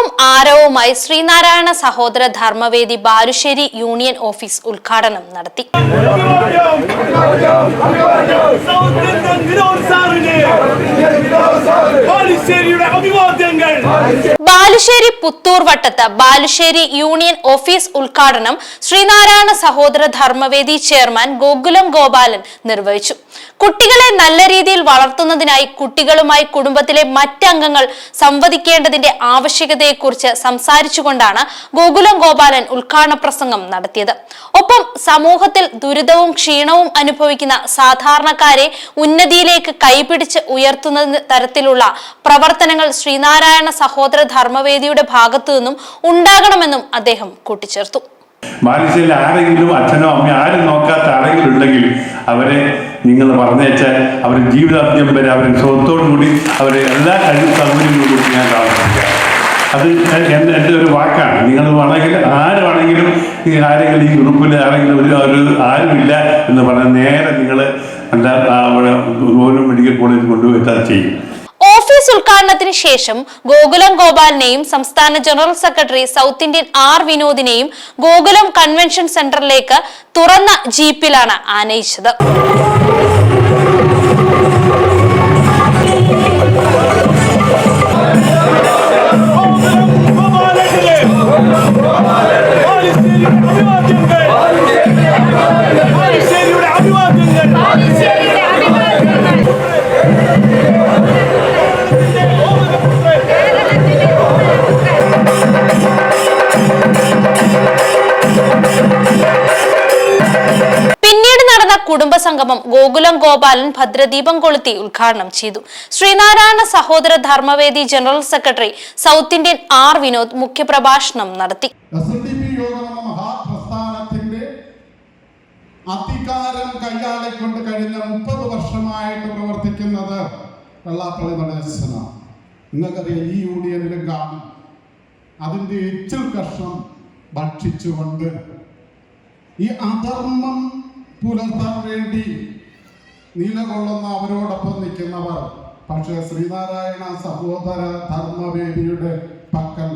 ഉത്സവവും ആരവുമായി Sreenarayana Sahodara Dharmavedi Balussery union office ഉദ്ഘാടനം നടത്തി. ബാലുശ്ശേരിയുടെ അഭിവാദ്യങ്ങൾ. ബാലുശ്ശേരി പുത്തൂർ വട്ടത്ത് ബാലുശ്ശേരി യൂണിയൻ ഓഫീസ് ഉദ്ഘാടനം ശ്രീനാരായണ സഹോദര ധർമ്മവേദി ചെയർമാൻ ഗോകുലം ഗോപാലൻ നിർവഹിച്ചു. കുട്ടികളെ നല്ല രീതിയിൽ വളർത്തുന്നതിനായി കുട്ടികളുമായി കുടുംബത്തിലെ മറ്റംഗങ്ങൾ സംവദിക്കേണ്ടതിന്റെ ആവശ്യകതയെക്കുറിച്ച് സംസാരിച്ചുകൊണ്ടാണ് ഗോകുലം ഗോപാലൻ ഉദ്ഘാടന പ്രസംഗം നടത്തിയത്. ഒപ്പം സമൂഹത്തിൽ ദുരിതവും ക്ഷീണവും അനുഭവിക്കുന്ന സാധാരണക്കാരെ ഉന്നതിയിലേക്ക് കൈപിടിച്ച് ഉയർത്തുന്ന തരത്തിലുള്ള പ്രവർത്തനങ്ങൾ ശ്രീനാരായണ സഹോദര ധർമ്മവേദിയുടെ ഭാഗത്തു നിന്നും ഉണ്ടാകണമെന്നും അദ്ദേഹം കൂട്ടിച്ചേർത്തു. ബാലുശ്ശേരിയിൽ ആരെങ്കിലും അച്ഛനോ അമ്മയോ ആരും നോക്കാത്ത ആരെങ്കിലും ഉണ്ടെങ്കിൽ അവരെ നിങ്ങൾ പറഞ്ഞേച്ചാൽ അവർ ജീവിതാന്ത്യം വരെ അവരെ സ്വത്തോടുകൂടി അവരെ എല്ലാ കഴിവ് സൗകര്യങ്ങളും കൂടി ഞാൻ താമസിക്കാം അത് എന്റെ എന്റെ ഒരു വാക്കാണ്. നിങ്ങൾ വേണമെങ്കിൽ ആരുവാണെങ്കിലും ഈ ആരെങ്കിലും ഈ ഗ്രൂപ്പിൽ ആരെങ്കിലും ഒരു ഒരു ആരുമില്ല എന്ന് പറഞ്ഞാൽ നേരെ നിങ്ങൾ എന്താ അവിടെ മെഡിക്കൽ കോളേജിൽ കൊണ്ടുപോയിട്ട് ചെയ്യും. ഓഫീസ് ഉദ്ഘാടനത്തിന് ശേഷം ഗോകുലം ഗോപാലിനെയും സംസ്ഥാന general secretary south Indian R വിനോദിനെയും Gokulam convention സെന്ററിലേക്ക് തുറന്ന ജീപ്പിലാണ് ആനയിച്ചത്. പിന്നീട് കുടുംബ സംഗമം ഗോകുലം ഗോപാലൻ ഭദ്രദീപം കൊളുത്തി ഉദ്ഘാടനം ചെയ്തു. Sreenarayana Sahodara Dharmavedi general secretary south Indian R Vinod മുഖ്യപ്രഭാഷണം നടത്തി. അധികാരം കൈയാളിക്കൊണ്ട് കഴിഞ്ഞ മുപ്പത് വർഷമായിട്ട് പ്രവർത്തിക്കുന്നത് വെള്ളാപ്പള്ളി നടേശനാണ്. നിങ്ങൾക്കറിയാം ഈ യൂണിയനിലും കാണും അതിന്റെ എച്ചിൽ കഷ്ണം ഭക്ഷിച്ചുകൊണ്ട് ഈ അധർമ്മം പുലർത്താൻ വേണ്ടി നിലകൊള്ളുന്ന അവരോടൊപ്പം നിൽക്കുന്നവർ. പക്ഷേ ശ്രീനാരായണ സഹോദര ധർമ്മവേദിയുടെ പക്കൽ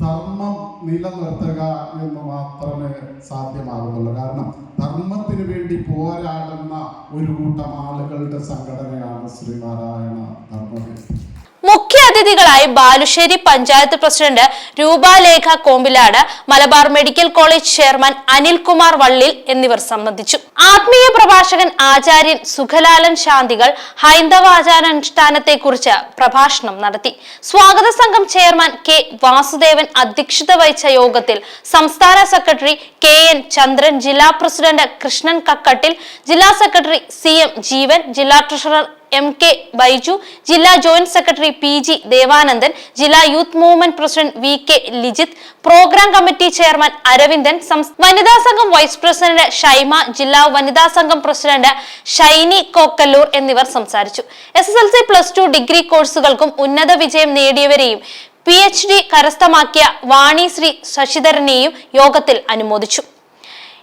ധർമ്മം നിലനിർത്തുക എന്ന് മാത്രമേ സാധ്യമാകുന്നുള്ളൂ കാരണം ധർമ്മത്തിന് വേണ്ടി പോരാടുന്ന ഒരു കൂട്ടം ആളുകളുടെ സംഘടനയാണ് ശ്രീനാരായണ ധർമ്മവേദി. മുഖ്യ അതിഥികളായി Balussery panchayat president Roopalekha Kombilad Malabar medical college chairman Anilkumar Vallil എന്നിവർ സംബന്ധിച്ചു. ആത്മീയ പ്രഭാഷകൻ ആചാര്യൻ സുഖലാലൻ ശാന്തികൾ ഹൈന്ദവാചാരാനുഷ്ഠാനത്തെ കുറിച്ച് പ്രഭാഷണം നടത്തി. സ്വാഗത സംഘം ചെയർമാൻ കെ വാസുദേവൻ അധ്യക്ഷത വഹിച്ച യോഗത്തിൽ സംസ്ഥാന സെക്രട്ടറി കെ എൻ ചന്ദ്രൻ ജില്ലാ പ്രസിഡന്റ് കൃഷ്ണൻ കക്കട്ടിൽ ജില്ലാ സെക്രട്ടറി സി എം ജീവൻ ജില്ലാ ട്രഷറർ എം കെ ബൈജു ജില്ലാ joint secretary P G Devanandan ജില്ലാ youth movement president V K Lijith program committee chairman Aravindan വനിതാ സംഘം വൈസ് പ്രസിഡന്റ് ഷൈമ ജില്ലാ വനിതാ സംഘം പ്രസിഡന്റ് ഷൈനി കോക്കല്ലൂർ എന്നിവർ സംസാരിച്ചു. S S L C plus two degree കോഴ്സുകൾക്കും ഉന്നത വിജയം നേടിയവരെയും പി എച്ച് ഡി കരസ്ഥമാക്കിയ വാണി ശ്രീ ശശിധരനെയും യോഗത്തിൽ അനുമോദിച്ചു.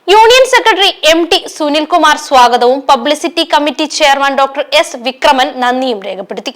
Union secretary M T Sunilkumar സ്വാഗതവും publicity committee chairman doctor S Vikraman നന്ദിയും രേഖപ്പെടുത്തി.